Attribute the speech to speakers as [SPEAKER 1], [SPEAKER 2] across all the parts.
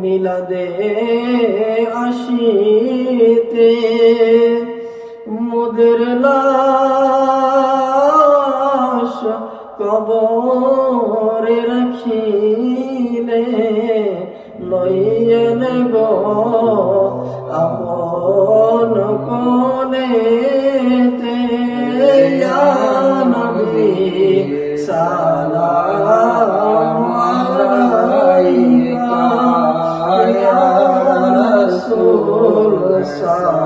[SPEAKER 1] মিলাদে আসিতে মোদের লাশ কবরে রাখিলে লইয়েন গো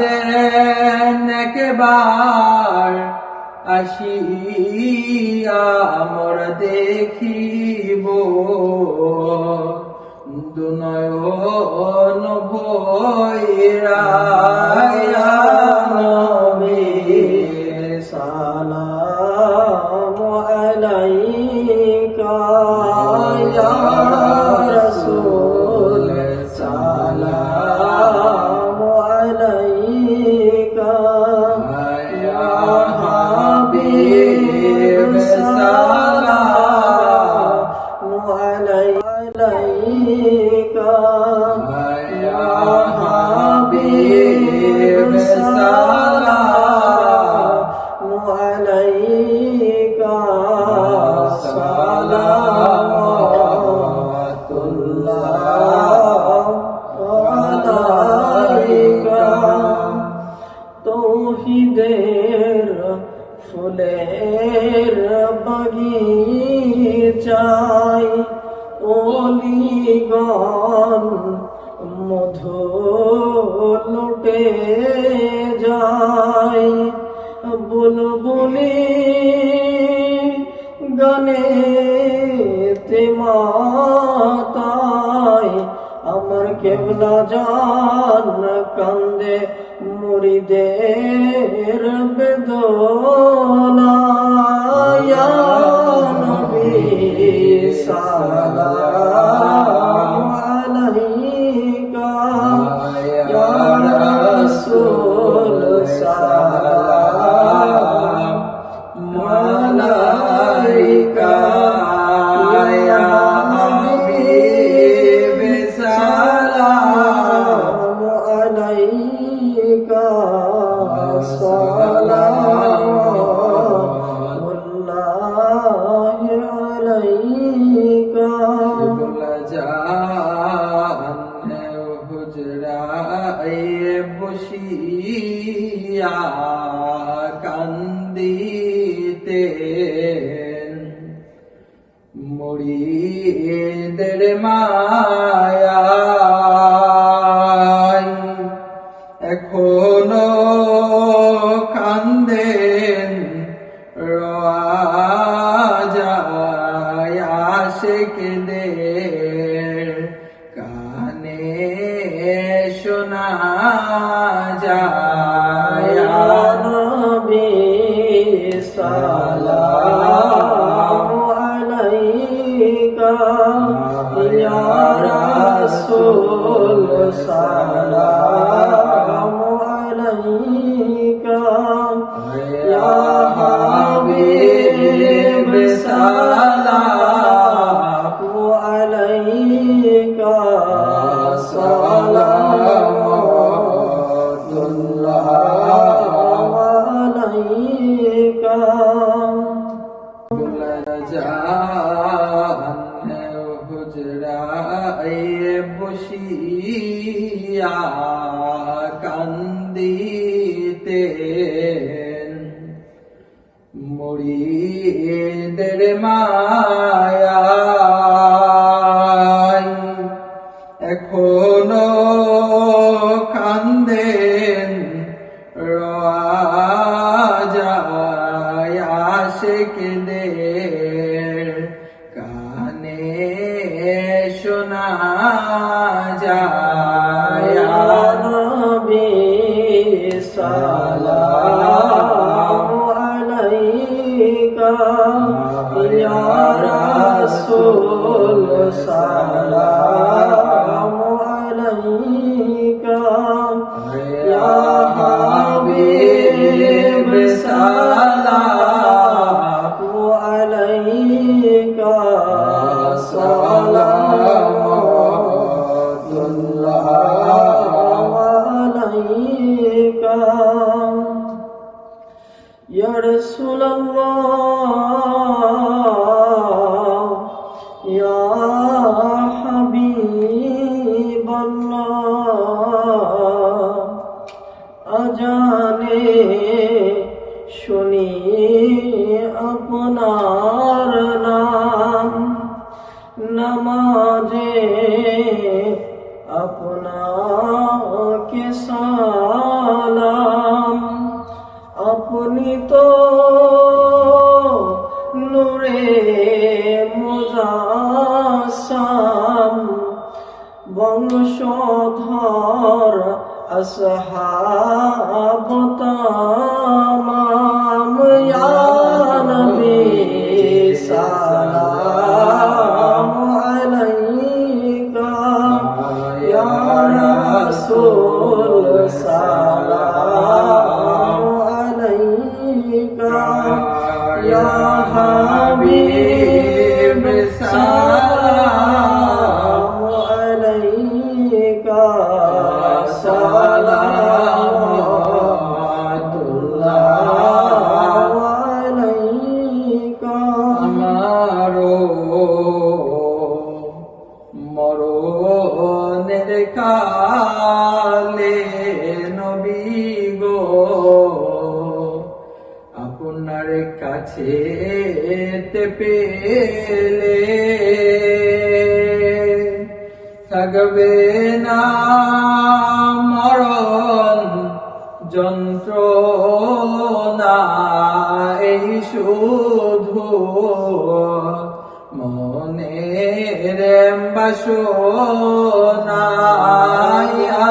[SPEAKER 2] দেন একবার আসিয়া আমরা দেখিব। দুনয়ন ভৈরা
[SPEAKER 1] দজন কান্দে মুরিদের বেদনায় নবী সালাম
[SPEAKER 2] মুড়িদের মায়া
[SPEAKER 1] رسول سلام عليك يا حبيب سلام عليك صلوات الله
[SPEAKER 2] মুড়িদের মায়া এখনও কান্দেন রাজা আশেকদের কানে শোনা যায়
[SPEAKER 1] সালা আপনি তো নূরে মুজাসাম বংশধর আসহাব
[SPEAKER 2] মরণের কালে নবী গো। আপনার কাছে পেলে থাকবে না মরণ যন্ত্রণা এই শুধু মনের বাসনা ইয়া